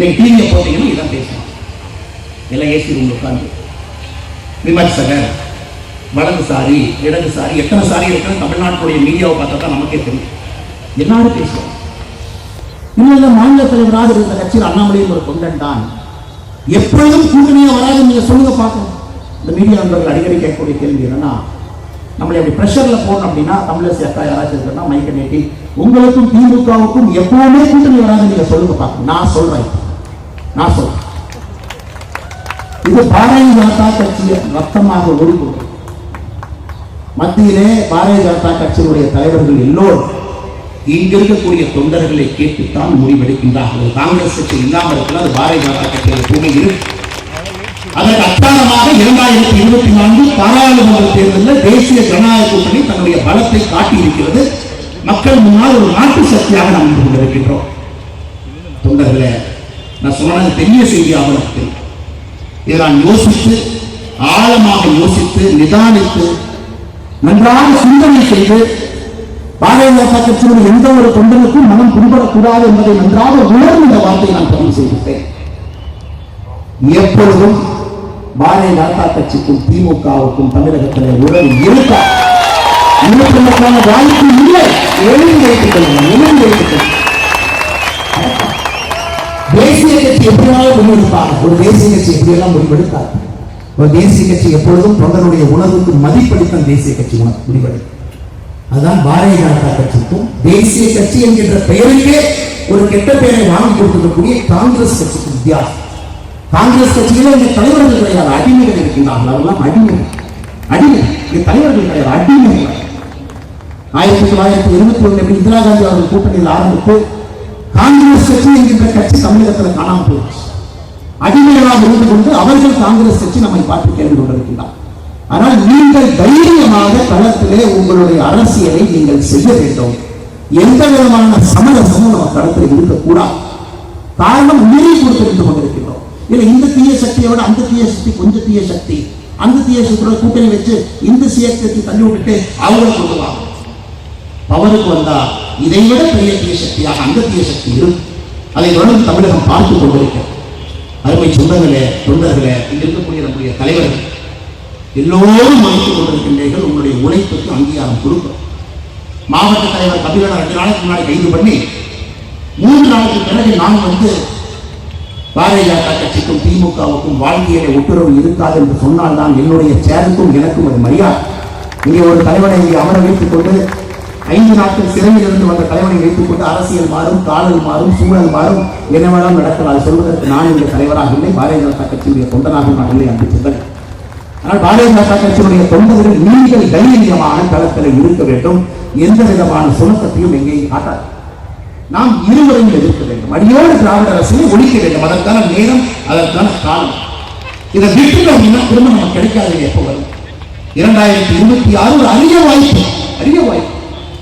இன்னைக்கு டிவியை போட்டீங்கன்னா இதான் பேசணும் எல்லாம் ஏசி ரூம் உட்காந்து விமர்சகர் வலதுசாரி இடதுசாரி எத்தனை சாரி இருக்குன்னு தமிழ்நாட்டுடைய மீடியாவை பார்த்தா தான் நமக்கே தெரியும். எல்லாரும் பேசுவோம். இன்னும் மாநில தலைவராக இருந்த கட்சியில் அண்ணாமலையில் ஒரு தொண்டன் தான். எப்பொழுதும் கூட்டணியாக வராது நீங்க சொல்லுங்க பார்க்கணும் இந்த மீடியா நண்பர்கள் அடிக்கடி கேட்கக்கூடிய கேள்வி என்னன்னா நம்மளை அப்படி ப்ரெஷரில் போகணும் அப்படின்னா தமிழரசு அக்கா யாராச்சும் இருக்குன்னா மைக்க நீட்டி உங்களுக்கும் திமுகவுக்கும் எப்பவுமே கூட்டணி வராது நீங்க சொல்லுங்க பார்க்கணும் நான் சொல்றேன். நாசம் நான் சொல்றேன் இது பாரதிய ஜனதா கட்சியை ரத்தமாக ஓடிக்கொண்டு மத்தியிலே பாரதிய ஜனதா கட்சியினுடைய தலைவர்கள் எல்லோரும் இங்க இருக்கக்கூடிய தொண்டர்களை கேட்டுத்தான் முடிவெடுக்கின்றார்கள். காங்கிரஸ் கட்சி இல்லாமல் இருக்கலாம் அது பாரதிய ஜனதா கட்சியில் எப்பவுமே இருக்கு. அதற்கு அத்தாரமாக இரண்டாயிரத்தி இருபத்தி நான்கு பாராளுமன்ற தேர்தலில் தேசிய ஜனநாயக கூட்டணி தன்னுடைய பலத்தை காட்டியிருக்கிறது. மக்கள் முன்னால் ஒரு நாட்டு சக்தியாக நாம் கொண்டிருக்கின்றோம். தொண்டர்களே நான் சொன்னது பெரிய செய்தி அவருக்கு இதை நான் யோசித்து ஆழமாக யோசித்து நிதானித்து நன்றாக சிந்தனை செய்து பாரதிய ஜனதா எந்த ஒரு தொண்டனுக்கும் மனம் புண்படக்கூடாது என்பதை நன்றாக உணர்ந்து இந்த வார்த்தையை நான் பதிவு செய்துவிட்டேன். எப்பொழுதும் பாரதிய ஜனதா கட்சிக்கும் திமுகவுக்கும் தமிழகத்தில் உறவு இருக்கா இருப்பதற்கான வாய்ப்பு இல்லை. எழுந்து வைத்துக் கொள்ளுங்கள் எழுந்து வைத்துக் எப்படியாவது முடிவெடுப்பாங்க ஒரு தேசிய கட்சி எப்படியெல்லாம் முடிவெடுத்தார்? ஒரு தேசிய கட்சி எப்பொழுதும் தொண்டருடைய உணர்வுக்கு மதிப்பளித்தான் தேசிய கட்சி உணர்வு முடிவெடுக்கும். அதுதான் பாரதிய ஜனதா கட்சிக்கும் தேசிய கட்சி என்கின்ற பெயருக்கே ஒரு கெட்ட பெயரை வாங்கி கொடுத்திருக்கக்கூடிய காங்கிரஸ் கட்சிக்கு வித்தியாசம். காங்கிரஸ் கட்சியில இந்த தலைவர்கள் கிடையாது அடிமைகள் இருக்கின்றார்கள். அவெல்லாம் அடிமை அடிமை இந்த தலைவர்கள் கிடையாது அடிமைகள். ஆயிரத்தி தொள்ளாயிரத்தி எழுபத்தி ஒன்று இந்திரா காந்தி அவர்கள் கூட்டணியில் ஆரம்பித்து காங்கிரஸ் கட்சி என்கின்ற கட்சி தமிழகத்தில் காணாமல் போயிடுச்சு. அடிமைகளாக இருந்து கொண்டு அவர்கள் காங்கிரஸ் கட்சி நம்மை பார்த்து கேள்வி கொண்டிருக்கின்றார். ஆனால் நீங்கள் தைரியமாக களத்திலே உங்களுடைய அரசியலை நீங்கள் செய்ய வேண்டும். எந்த விதமான சமரசமும் நம்ம களத்தில் இருக்கக்கூடாது. காரணம் உயிரை கொடுத்து கொண்டிருக்கிறோம் இல்லை இந்த தீய சக்தியோட அந்த தீய சக்தி கொஞ்சம் தீய சக்தி அந்த தீய சக்தியோட கூட்டணி வச்சு இந்த சியக்கத்தை தள்ளி விட்டுட்டு அவங்களை கொண்டு வாங்க. பவருக்கு வந்தா இதை விட பெரிய தீய சக்தியாக அந்த தீய சக்தி இருக்கும் அதை தொடர்ந்து தமிழகம் பார்த்து கொண்டிருக்கிறது. அருமை சொந்தங்களே தொண்டர்களே இங்க இருக்கக்கூடிய நம்முடைய தலைவர்கள் எல்லோரும் மதித்துக் கொண்டிருக்கின்றீர்கள். உங்களுடைய உழைப்புக்கு அங்கீகாரம் கொடுக்கும் மாவட்ட தலைவர் கபிலனை ரெண்டு நாளைக்கு முன்னாடி கைது பண்ணி மூன்று நாளுக்கு பிறகு நான் வந்து பாரதிய ஜனதா கட்சிக்கும் திமுகவுக்கும் வாழ்க்கையில ஒட்டுறவு இருக்காது என்று சொன்னால் தான் என்னுடைய சேருக்கும் எனக்கும் அது மரியாதை. இங்கே ஒரு தலைவனை இங்கே அமர வைத்துக் கொண்டு ஐந்து நாட்கள் சிறையில் இருந்து வந்த தலைவனை வைத்துக் கொண்டு அரசியல் மாறும் காதல் மாறும் சூழல் மாறும். என்னவெல்லாம் நடக்கலாம். அது சொல்வதற்கு நான் இந்த தலைவராக இல்லை. பாரதிய ஜனதா கட்சியுடைய தொண்டனாக நான் இல்லை அன்பு சொந்தன் ஆனால் பாரதிய ஜனதா கட்சியுடைய தொண்டர்கள் நீங்கள் தைரியமான தளத்தில் இருக்க வேண்டும். எந்த விதமான சுணக்கத்தையும் எங்கேயும் காட்டாது. நாம் இருவரையும் எதிர்க்க வேண்டும். அடியோடு திராவிட அரசினை ஒழிக்க வேண்டும். அதற்கான நேரம் அதற்கான காலம். இதை விட்டு அப்படின்னா திரும்ப நமக்கு கிடைக்காது எப்போ வரும்? இரண்டாயிரத்தி இருபத்தி ஆறு ஒரு அரிய வாய்ப்பு.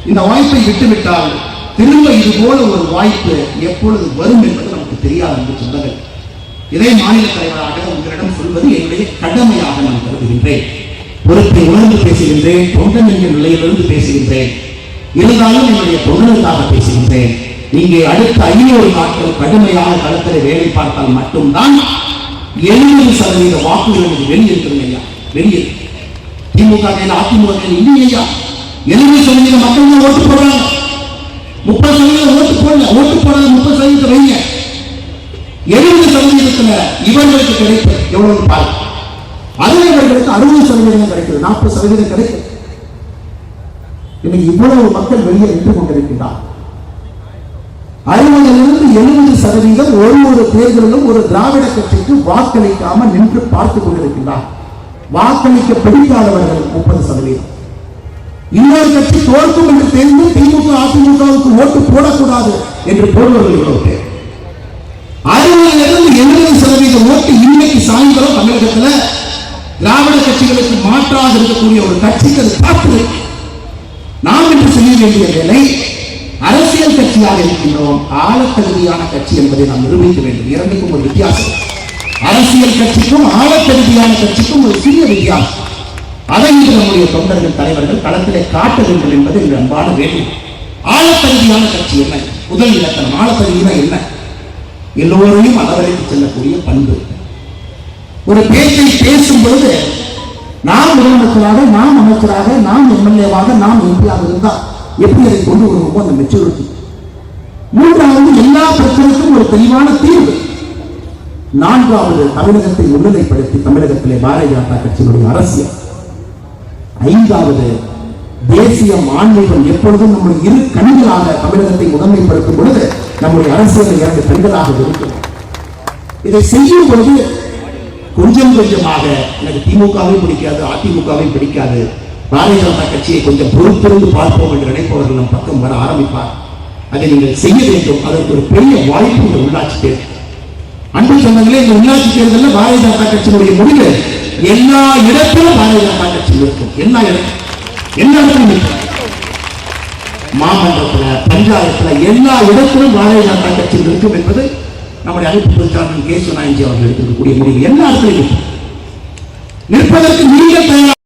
இந்த வாய்ப்பை விட்டுவிட்டால் திரும்ப இது போல ஒரு வாய்ப்பு எப்பொழுது வரும் என்பது நமக்கு தெரியாது என்று சொன்னது இதை மாநில தலைவராக உங்களிடம் சொல்வது என்னுடைய கடமையாக நான் கருதுகின்றேன். பொறுப்பை உணர்ந்து பேசுகின்றேன் தொண்டன் என்ற நிலையிலிருந்து பேசுகின்றேன். இருந்தாலும் என்னுடைய தொண்டனுக்காக பேசுகின்றேன். இங்கே அடுத்த ஐநூறு நாட்கள் கடுமையான களத்தில் வேலை பார்த்தால் மட்டும்தான் எழுபது சதவீத வாக்குகள் எனக்கு வெளியிருக்கிறது ஐயா. வெளியே. திமுக அதிமுக இன்னும் ஐயா. எழுபது சதவீத மக்கள் தான் ஓட்டு போடுறாங்க. முப்பது சதவீதம் ஓட்டு போடல ஓட்டு போடாத முப்பது சதவீதம் வைங்க. எழுபது சதவீதத்துல இவர்களுக்கு கிடைப்பது எவ்வளவு பாரு அதுல இவர்களுக்கு அறுபது சதவீதம் கிடைக்குது நாற்பது சதவீதம் கிடைக்குது இன்னைக்கு இவ்வளவு மக்கள் வெளியே நின்று கொண்டிருக்கின்றார் அறுபதிலிருந்து எழுபது சதவீதம் ஒரு ஒரு தேர்தலிலும் ஒரு திராவிட கட்சிக்கு வாக்களிக்காமல் நின்று பார்த்துக் கொண்டிருக்கின்றார் வாக்களிக்க பிடிக்காதவர்கள் முப்பது சதவீதம் இன்னொரு கட்சி தோற்கும் என்று தெரிந்து திமுக அதிமுகவுக்கு ஓட்டு போடக்கூடாது என்று போடுவர்கள் இவ்வளவு பேர் அறுபதிலிருந்து எழுபது சதவீத ஓட்டு இன்னைக்கு சாயந்தரம் தமிழகத்துல திராவிட கட்சிகளுக்கு மாற்றாக இருக்கக்கூடிய ஒரு கட்சிக்கு அது பார்த்து நாம் இன்று செய்ய வேண்டிய வேலை அரசியல் கட்சியாக இருக்கின்றோம். ஆழத்தகுதியான கட்சி என்பதை நாம் நிரூபிக்க வேண்டும். இரண்டுக்கும் ஒரு வித்தியாசம். அரசியல் கட்சிக்கும் ஆழத்தகுதியான கட்சிக்கும் ஒரு சிறிய வித்தியாசம். அதை இன்று நம்முடைய தொண்டர்கள் தலைவர்கள் களத்திலே காட்டுகின்றனர் வேண்டும் என்பது எங்கள் அன்பான வேண்டும் ஆழப்பகுதியான கட்சி என்ன? முதல் இலக்கணம் ஆழப்பகுதினா என்ன? எல்லோரையும் அளவரைத்து செல்லக்கூடிய பண்பு. ஒரு பேச்சை பேசும் பொழுது நாம் முதலமைச்சராக நாம் அமைச்சராக நாம் எம்எல்ஏவாக நாம் எம்பியாக இருந்தால் எப்படி அதை கொண்டு வருவோமோ அந்த மெச்சூரிட்டி. மூன்றாவது எல்லா பிரச்சனைக்கும் ஒரு தெளிவான தீர்வு. நான்காவது தமிழகத்தை முன்னிலைப்படுத்தி தமிழகத்திலே பாரதிய ஜனதா கட்சியினுடைய அரசியல். ஐந்தாவது தேசியம் ஆன்மீகம் எப்பொழுதும் நம்முடைய இரு கண்களாக தமிழகத்தை முதன்மைப்படுத்தும் பொழுது நம்முடைய அரசியல் இரண்டு கண்களாக இருக்கும் இதை செய்யும் பொழுது கொஞ்சம் கொஞ்சமாக எனக்கு திமுகவை பிடிக்காது அதிமுகவை பிடிக்காது. பாரதிய ஜனதா கட்சியை கொஞ்சம் பொறுத்திருந்து பார்ப்போம் என்று நினைப்பவர்கள் நம் பக்கம் வர ஆரம்பிப்பார். அதை நீங்கள் செய்ய வேண்டும். அதற்கு ஒரு பெரிய வாய்ப்பு இந்த உள்ளாட்சி தேர்தல். அன்பு சொன்னங்களே இந்த உள்ளாட்சி தேர்தலில் பாரதிய ஜனதா கட்சியினுடைய முடிவு எல்லா இடத்திலும் பாரதிய ஜனதா கட்சி இருக்கும். எல்லா இடத்திலும் எல்லா இடத்திலும் இருக்கும் மாமன்றத்துல பஞ்சாயத்துல எல்லா இடத்திலும் பாரதிய ஜனதா கட்சி இருக்கும் என்பது நம்முடைய அழைப்பு பிரச்சாரம் கே சுனாயஞ்சி அவர்கள் எடுத்திருக்கக்கூடிய முடிவு எல்லா இடத்திலும் நிற்பதற்கு இருக்கும் தயார்